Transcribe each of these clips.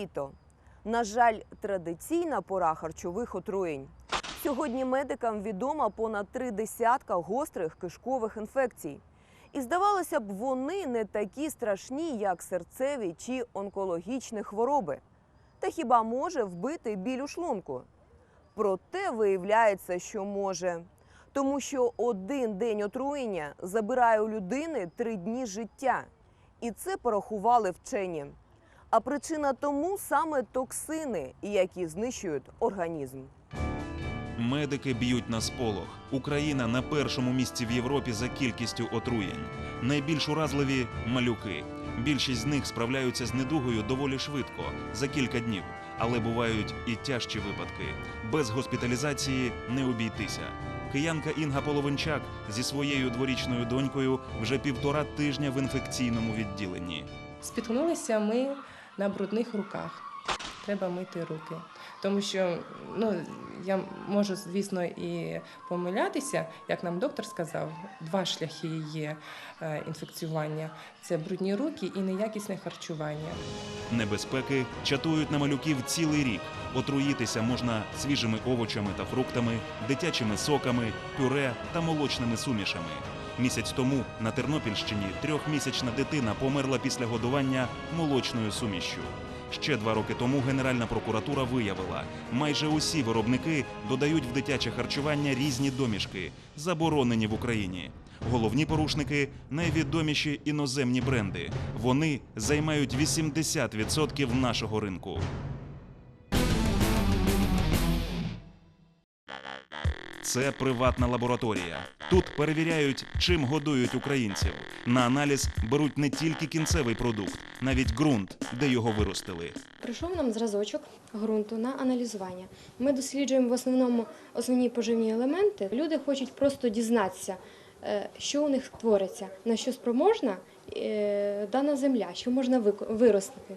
літо. На жаль, традиційна пора харчових отруєнь. Сьогодні медикам відомо понад три десятка гострих кишкових інфекцій. І здавалося б, вони не такі страшні, як серцеві чи онкологічні хвороби. Та хіба може вбити біль у шлунку? Проте виявляється, що може. Тому що один день отруєння забирає у людини три дні життя. І це порахували вчені. А причина тому саме токсини, які знищують організм. Медики б'ють на сполох. Україна на першому місці в Європі за кількістю отруєнь. Найбільш уразливі малюки. Більшість з них справляються з недугою доволі швидко, за кілька днів. Але бувають і тяжчі випадки. Без госпіталізації не обійтися. Киянка Інга Половинчак зі своєю дворічною донькою вже півтора тижня в інфекційному відділенні. Спіткнулися ми на брудних руках. Треба мити руки. Тому що ну, я можу, звісно, і помилятися, як нам доктор сказав, два шляхи є е, інфекціювання: це брудні руки і неякісне харчування. Небезпеки чатують на малюків цілий рік. Отруїтися можна свіжими овочами та фруктами, дитячими соками, пюре та молочними сумішами. Місяць тому на Тернопільщині трьохмісячна дитина померла після годування молочною сумішшю. Ще два роки тому Генеральна прокуратура виявила, майже усі виробники додають в дитяче харчування різні домішки, заборонені в Україні. Головні порушники найвідоміші іноземні бренди. Вони займають 80% нашого ринку. Це приватна лабораторія. Тут перевіряють, чим годують українців. На аналіз беруть не тільки кінцевий продукт, навіть ґрунт, де його виростили. Прийшов нам зразочок ґрунту на аналізування. Ми досліджуємо в основному основні поживні елементи. Люди хочуть просто дізнатися, е, що у них твориться, на що спроможна е, дана земля, що можна виростити.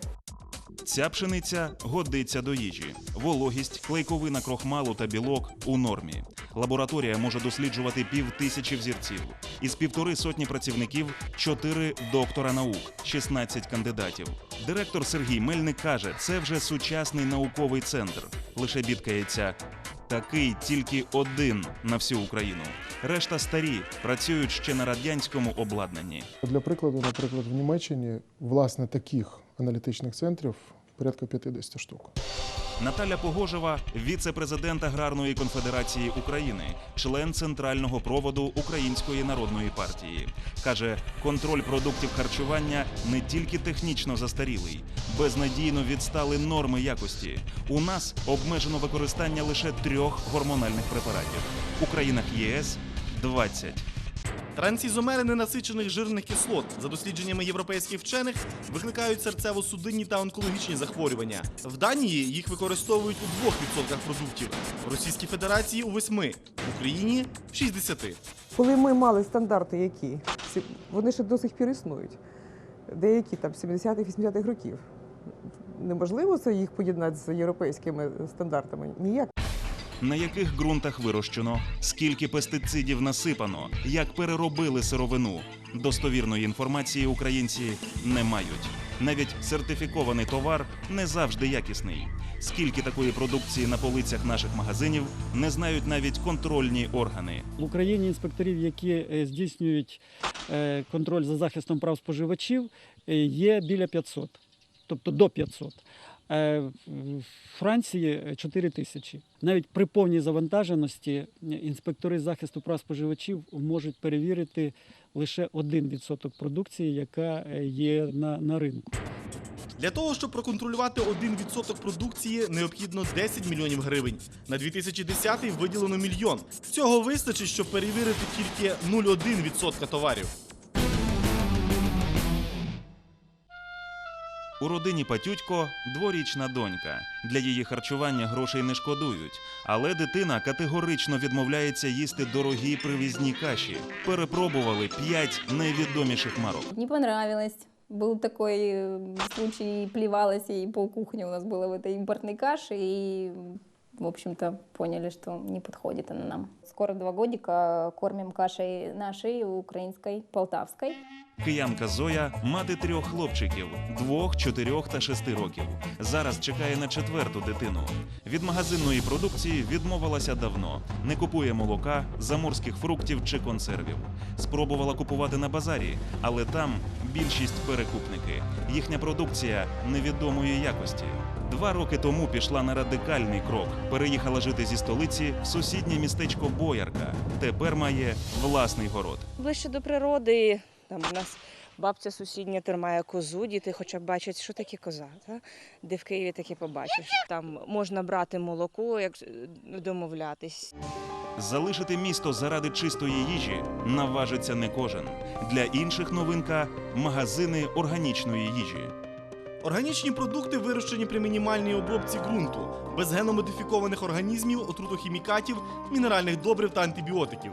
Ця пшениця годиться до їжі. Вологість, клейковина крохмалу та білок у нормі. Лабораторія може досліджувати пів тисячі взірців. Із півтори сотні працівників чотири доктора наук, 16 кандидатів. Директор Сергій Мельник каже, це вже сучасний науковий центр. Лише бідкається. Такий тільки один на всю Україну. Решта старі працюють ще на радянському обладнанні. Для прикладу, наприклад, в Німеччині власне таких аналітичних центрів порядка 50 штук. Наталя Погожева, віце-президент Аграрної конфедерації України, член центрального проводу Української народної партії, каже, контроль продуктів харчування не тільки технічно застарілий, безнадійно відстали норми якості. У нас обмежено використання лише трьох гормональних препаратів. У країнах ЄС 20. Трансізомери ненасичених жирних кислот, за дослідженнями європейських вчених, викликають серцево-судинні та онкологічні захворювання. В Данії їх використовують у 2% продуктів, в Російській Федерації у 8%, в Україні в 60%. Коли ми мали стандарти, які вони ще до сих пір існують, деякі там 70-80-х років. Неможливо це їх поєднати з європейськими стандартами. Ніяк. На яких ґрунтах вирощено, скільки пестицидів насипано, як переробили сировину. Достовірної інформації українці не мають. Навіть сертифікований товар не завжди якісний. Скільки такої продукції на полицях наших магазинів не знають навіть контрольні органи. В Україні інспекторів, які е, здійснюють е, контроль за захистом прав споживачів, е, є біля 500, тобто до 500. Е, Франції 4 тисячі. Навіть при повній завантаженості інспектори захисту прав споживачів можуть перевірити лише 1% продукції, яка е, є на, на ринку. Для того, щоб проконтролювати 1% продукції, необхідно 10 мільйонів гривень. На 2010 виділено мільйон. Цього вистачить, щоб перевірити тільки 0,1% товарів. У родині Патютько дворічна донька. Для її харчування грошей не шкодують. Але дитина категорично відмовляється їсти дорогі привізні каші. Перепробували п'ять найвідоміших марок. Не понравилось. Был такой э, случай, плевалась и полкухни у нас было в этой импортной каше, и в общем-то, поняли, что не подходит она нам. Скоро два годика кормим кашей нашей, украинской, полтавской. Киянка Зоя мати трьох хлопчиків двох, чотирьох та шести років. Зараз чекає на четверту дитину. Від магазинної продукції відмовилася давно. Не купує молока, заморських фруктів чи консервів. Спробувала купувати на базарі, але там більшість перекупники. Їхня продукція невідомої якості. Два роки тому пішла на радикальний крок. Переїхала жити зі столиці в сусіднє містечко Боярка. Тепер має власний город. ближче до природи. Там у нас бабця сусідня тримає козу, діти хоча б бачать, що таке коза. Та? Де в Києві таке побачиш. Там можна брати молоко, як е, домовлятись. Залишити місто заради чистої їжі наважиться не кожен. Для інших новинка магазини органічної їжі. Органічні продукти вирощені при мінімальній обробці ґрунту, без геномодифікованих організмів, отрутохімікатів, мінеральних добрив та антибіотиків.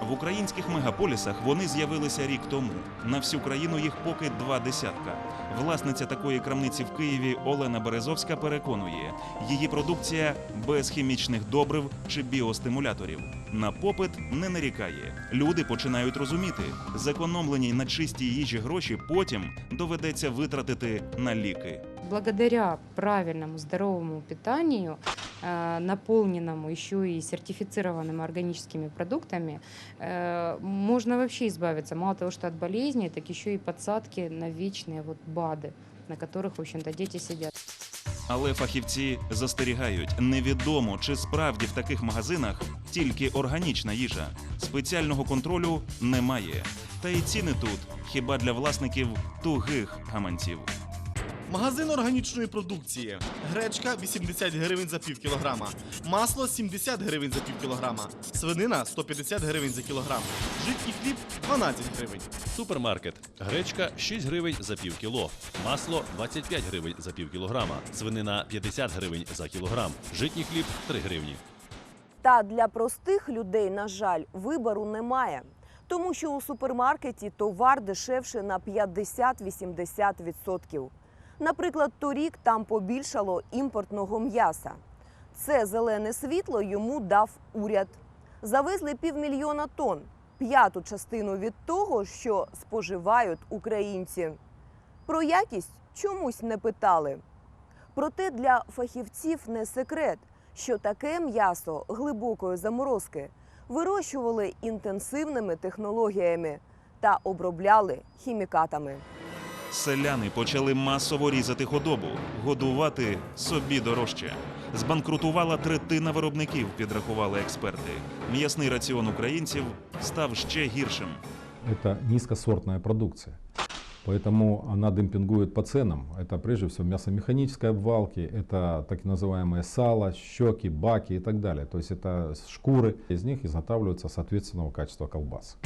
В українських мегаполісах вони з'явилися рік тому. На всю країну їх поки два десятка. Власниця такої крамниці в Києві Олена Березовська переконує, її продукція без хімічних добрив чи біостимуляторів. На попит не нарікає. Люди починають розуміти, зекономлені на чистій їжі гроші потім доведеться витратити на ліки Благодаря правильному здоровому питанию, э, наполненному еще и сертифицированными органическими продуктами, э, можно вообще избавиться мало того, что от болезней, так еще и подсадки на вечные вот БАДы, на которых, в общем-то, дети сидят. Але фахівці застерігають, невідомо чи справді в таких магазинах тільки органічна їжа. Спеціального контролю немає. Та й ціни тут хіба для власників тугих гаманців. Магазин органічної продукції. Гречка 80 гривень за пів кілограма. Масло 70 гривень за пів кілограма. Свинина 150 гривень за кілограм. Житній хліб 12 гривень. Супермаркет. Гречка 6 гривень за пів кіло. Масло 25 гривень за пів кілограма. Свинина 50 гривень за кілограм. Житній хліб 3 гривні. Та для простих людей, на жаль, вибору немає. Тому що у супермаркеті товар дешевше на 50-80%. Наприклад, торік там побільшало імпортного м'яса. Це зелене світло йому дав уряд. Завезли півмільйона тонн, п'яту частину від того, що споживають українці. Про якість чомусь не питали. Проте для фахівців не секрет, що таке м'ясо глибокої заморозки вирощували інтенсивними технологіями та обробляли хімікатами. Селяни почали масово різати худобу, годувати собі дорожче. Збанкрутувала третина виробників, підрахували експерти. М'ясний раціон українців став ще гіршим. Це низькосортна продукция. Поэтому она демпингует по ценам. Это прежде всего мясомеханической обвалки, это так называемое сало, щеки, баки и так далее. То есть это шкуры. Из них изготавливаются соответственного качества колбас.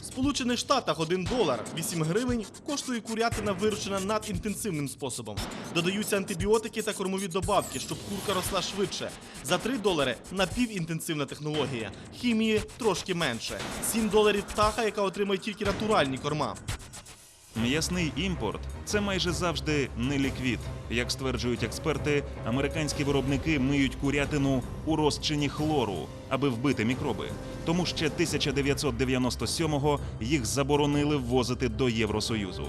В Сполучених Штатах 1 долар 8 гривень коштує курятина вирощена надінтенсивним способом. Додаються антибіотики та кормові добавки, щоб курка росла швидше. За 3 долари напівінтенсивна технологія. Хімії трошки менше. 7 доларів птаха, яка отримує тільки натуральні корма. М'ясний імпорт це майже завжди не ліквід. Як стверджують експерти, американські виробники миють курятину у розчині хлору, аби вбити мікроби. Тому ще 1997-го їх заборонили ввозити до Євросоюзу.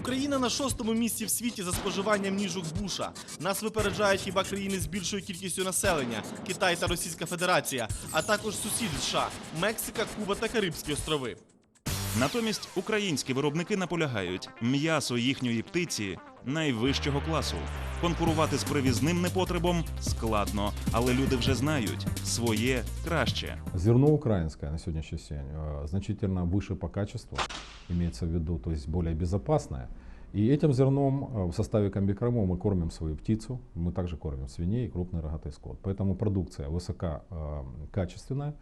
Україна на шостому місці в світі за споживанням ніжок буша. Нас випереджають хіба країни з більшою кількістю населення Китай та Російська Федерація, а також сусіди США Мексика, Куба та Карибські острови. Натомість українські виробники наполягають, м'ясо їхньої птиці найвищого класу. Конкурувати з привізним непотребом складно, але люди вже знають своє краще. Зерно украинское на сегодняшний день э, значительно выше по качеству, имеется в виду, то есть более безопасное. И этим зерном э, в составе комбикорма мы кормим свою птицу, мы также кормим свиней и крупный рогатый скот. Поэтому продукция высококачественная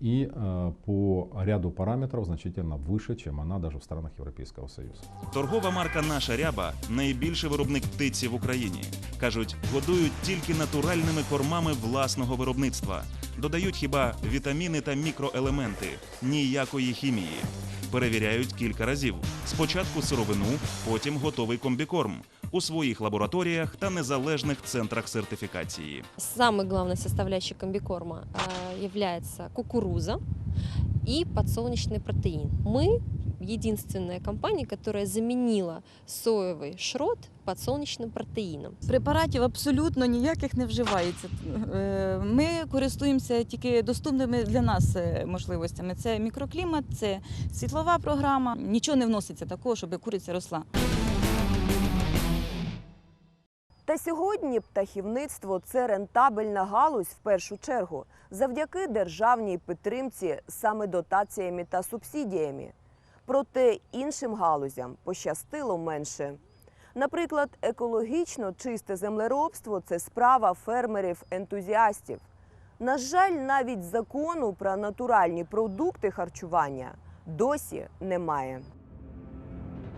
и э, по ряду параметров значительно выше, чем она даже в странах Европейского Союза. Торгова марка Наша ряба найбільший виробник птиці в Україні. кажуть, годують тільки натуральними кормами власного виробництва. Додають хіба вітаміни та мікроелементи, ніякої хімії. Перевіряють кілька разів: спочатку сировину, потім готовий комбікорм у своїх лабораторіях та незалежних центрах сертифікації. Самой главной составляющей комбикорма э, является кукуруза и подсолнечный протеин. Мы единственная компания, которая заменила соевый шрот подсолнечным протеином. Препаратів абсолютно ніяких не вживається. Е, Ми користуємося тільки доступними для нас е, можливостями. Це мікроклімат, це світлова програма. Нічого не вноситься такого, щоб куриця росла. Та сьогодні птахівництво це рентабельна галузь в першу чергу завдяки державній підтримці саме дотаціями та субсидіями. Проте іншим галузям пощастило менше. Наприклад, екологічно чисте землеробство це справа фермерів-ентузіастів. На жаль, навіть закону про натуральні продукти харчування досі немає.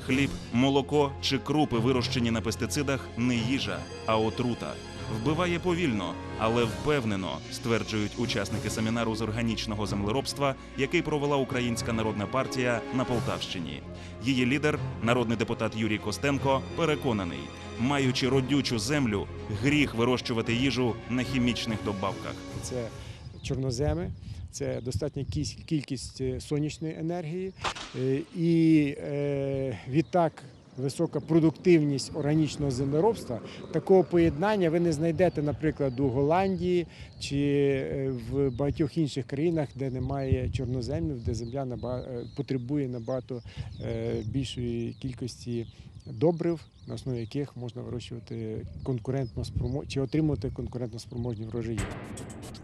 Хліб, молоко чи крупи, вирощені на пестицидах, не їжа, а отрута. Вбиває повільно, але впевнено, стверджують учасники семінару з органічного землеробства, який провела Українська народна партія на Полтавщині. Її лідер, народний депутат Юрій Костенко, переконаний, маючи родючу землю, гріх вирощувати їжу на хімічних добавках. це чорноземи, це достатня кіс- кількість е, сонячної енергії е, і е, відтак висока продуктивність органічного землеробства. Такого поєднання ви не знайдете, наприклад, у Голландії чи в багатьох інших країнах, де немає чорноземів, де земля потребує набагато більшої кількості добрив, на основі яких можна вирощувати конкурентно спромо... чи отримувати конкурентно спроможні врожаї.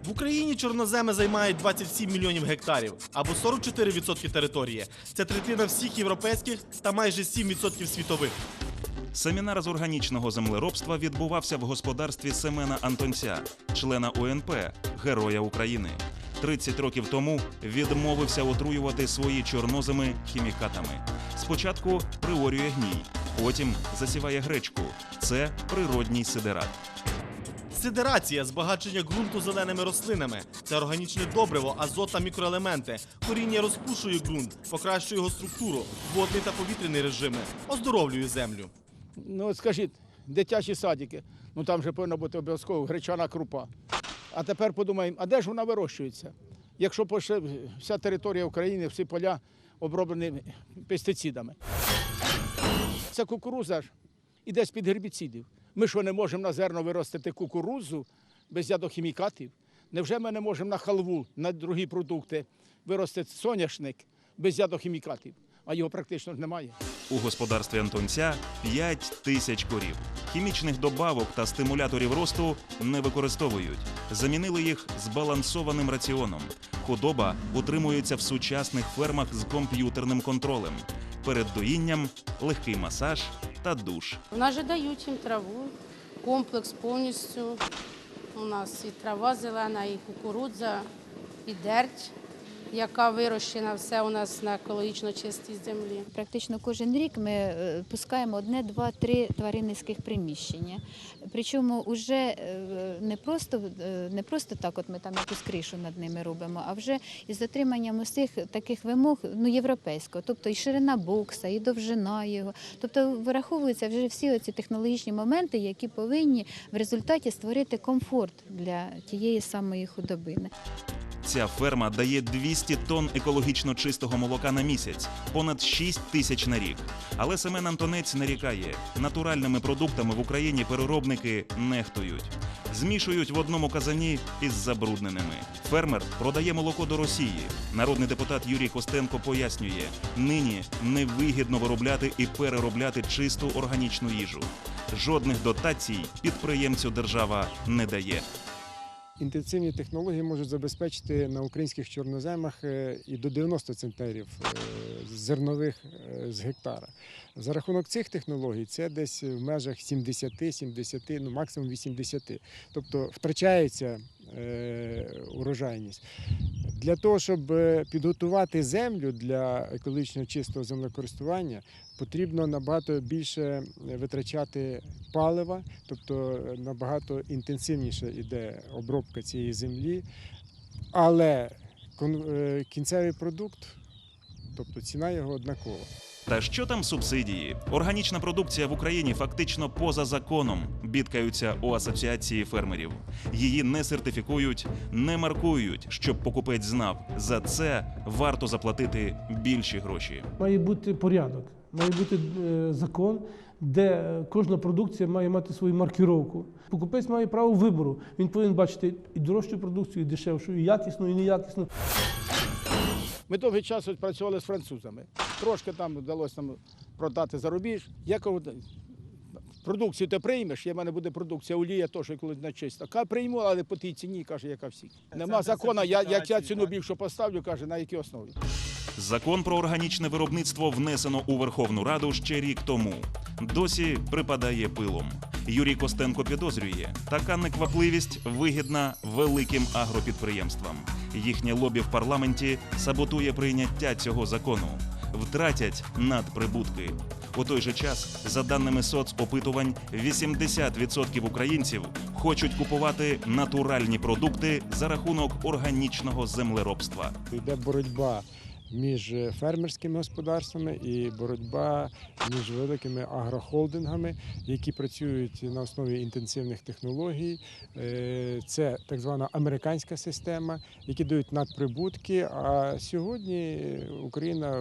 В Україні чорноземи займають 27 мільйонів гектарів або 44% території. Це третина всіх європейських та майже 7% світових. Семінар з органічного землеробства відбувався в господарстві Семена Антонця, члена УНП, Героя України. 30 років тому відмовився отруювати свої чорноземи хімікатами. Спочатку приорює гній, потім засіває гречку. Це природній сидерат. Сидерація збагачення ґрунту зеленими рослинами. Це органічне добриво, азот та мікроелементи. Коріння розпушує ґрунт, покращує його структуру, водний та повітряний режими, оздоровлює землю. Ну, от скажіть, дитячі садики, ну там же повинна бути обов'язково гречана крупа. А тепер подумаємо, а де ж вона вирощується? Якщо поше вся територія України, всі поля оброблені пестицидами. Це кукуруза ж іде з-під гербіцидів. Ми що не можемо на зерно виростити кукурузу без ядохімікатів? Невже ми не можемо на халву, на другі продукти виростити соняшник без ядохімікатів? А його практично немає. У господарстві Антонця 5 тисяч корів. Хімічних добавок та стимуляторів росту не використовують. Замінили їх збалансованим раціоном. Худоба утримується в сучасних фермах з комп'ютерним контролем. Перед доїнням легкий масаж та душ. У нас же дають їм траву, комплекс повністю. У нас і трава зелена, і кукурудза, і дерть, яка вирощена все у нас на екологічно чистій землі. Практично кожен рік ми е, пускаємо одне, два, три тваринницьких приміщення. Причому вже не просто, е, не просто так, от ми там якусь кришу над ними робимо, а вже із затриманням усіх таких вимог ну, європейського, тобто і ширина бокса, і довжина його. Тобто вираховуються вже всі оці технологічні моменти, які повинні в результаті створити комфорт для тієї самої худобини. Ця ферма дає 200 тонн екологічно чистого молока на місяць, понад 6 тисяч на рік. Але Семен Антонець нарікає, натуральними продуктами в Україні переробники нехтують. Змішують в одному казані із забрудненими. Фермер продає молоко до Росії. Народний депутат Юрій Костенко пояснює: нині невигідно виробляти і переробляти чисту органічну їжу. Жодних дотацій підприємцю держава не дає. Інтенсивні технології можуть забезпечити на українських чорноземах е, і до 90 центнерів е, зернових е, з гектара. За рахунок цих технологій це десь в межах 70-70, ну максимум 80. Тобто втрачається урожайність. Для того, щоб е, підготувати землю для екологічно чистого землекористування, потрібно набагато більше витрачати палива, тобто е, набагато інтенсивніше йде обробка цієї землі, але е, кінцевий продукт тобто ціна його однакова. Та що там субсидії? Органічна продукція в Україні фактично поза законом. Бідкаються у асоціації фермерів. Її не сертифікують, не маркують, щоб покупець знав. За це варто заплатити більші гроші. Має бути порядок, має бути е, закон, де кожна продукція має мати свою маркіровку. Покупець має право вибору. Він повинен бачити і дорожчу продукцію, і дешевшу, і якісну, і неякісну. Ми довгий час працювали з французами. Трошки там вдалося нам продати за рубіж. Я кажу, продукцію ти приймеш, є в мене буде продукція олія, теж коли на честь. Така прийму, але по тій ціні, каже, яка всі. Нема закону, я, як я ціну більшу поставлю, каже, на якій основі. Закон про органічне виробництво внесено у Верховну Раду ще рік тому. Досі припадає пилом. Юрій Костенко підозрює, така неквапливість вигідна великим агропідприємствам. Їхнє лобі в парламенті саботує прийняття цього закону. Втратять надприбутки. У той же час, за даними соцопитувань, 80% українців хочуть купувати натуральні продукти за рахунок органічного землеробства. Йде боротьба між фермерськими господарствами і боротьба між великими агрохолдингами, які працюють на основі інтенсивних технологій. Е, Це так звана американська система, які дають надприбутки. А сьогодні Україна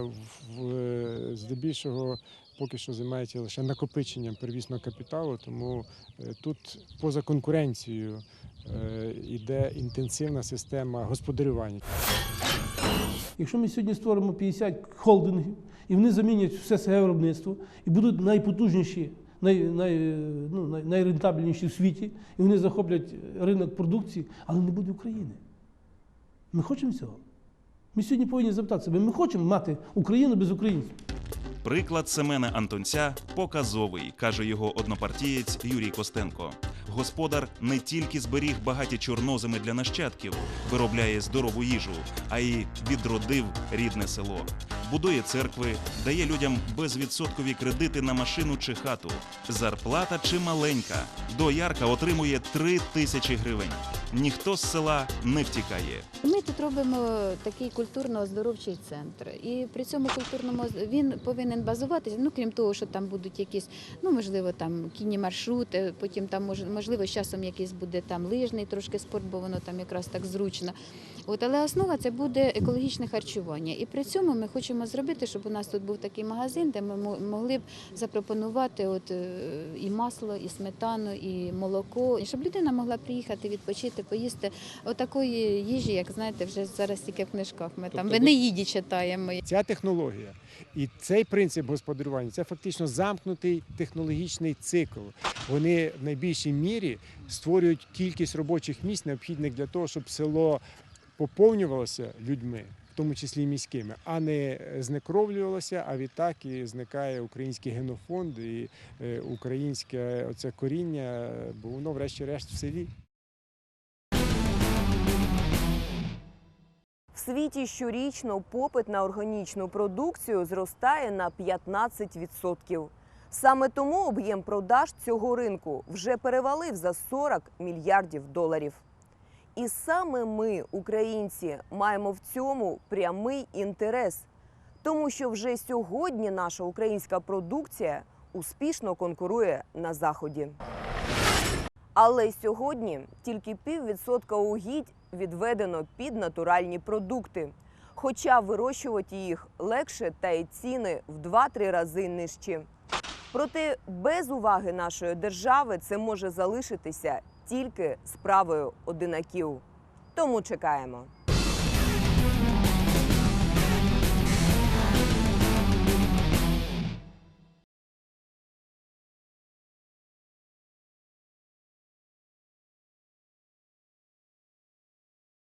в- здебільшого. Поки що займається лише накопиченням первісного капіталу, тому е, тут поза конкуренцією е, йде інтенсивна система господарювання. Якщо ми сьогодні створимо 50 холдингів, і вони замінять все своє виробництво і будуть найпотужніші, най, най, ну, най, найрентабельніші в світі, і вони захоплять ринок продукції, але не буде України. Ми хочемо цього. Ми сьогодні повинні запитати себе, ми хочемо мати Україну без українців. Приклад Семена Антонця показовий, каже його однопартієць Юрій Костенко. Господар не тільки зберіг багаті чорноземи для нащадків, виробляє здорову їжу, а й відродив рідне село. Будує церкви, дає людям безвідсоткові кредити на машину чи хату. Зарплата чи маленька. Доярка отримує 3 тисячі гривень. Ніхто з села не втікає. Ми тут робимо такий культурно-оздоровчий центр. І при цьому культурному він повинен базуватися. Ну крім того, що там будуть якісь, ну можливо, там кінні маршрути, потім там мож- можливо з часом якийсь буде там лижний трошки спорт, бо воно там якраз так зручно. От, але основа це буде екологічне харчування. І при цьому ми хочемо зробити, щоб у нас тут був такий магазин, де ми могли б запропонувати от, е, і масло, і сметану, і молоко, щоб людина могла приїхати, відпочити, поїсти отакої їжі, як знаєте, вже зараз тільки в книжках. Ми там Тобто в Енеїді читаємо. Ця технологія і цей принцип господарювання це фактично замкнутий технологічний цикл. Вони в найбільшій мірі створюють кількість робочих місць, необхідних для того, щоб село поповнювалося людьми, в тому числі міськими, а не знекровлювалося. А відтак і зникає український генофонд і е, українське оце коріння, бо воно, врешті-решт, в селі. В світі щорічно попит на органічну продукцію зростає на 15%. Саме тому об'єм продаж цього ринку вже перевалив за 40 мільярдів доларів. І саме ми, українці, маємо в цьому прямий інтерес, тому що вже сьогодні наша українська продукція успішно конкурує на заході. Але сьогодні тільки піввідсотка угідь відведено під натуральні продукти. Хоча вирощувати їх легше та й ціни в 2-3 рази нижчі. Проте без уваги нашої держави це може залишитися тільки справою одинаків. Тому чекаємо.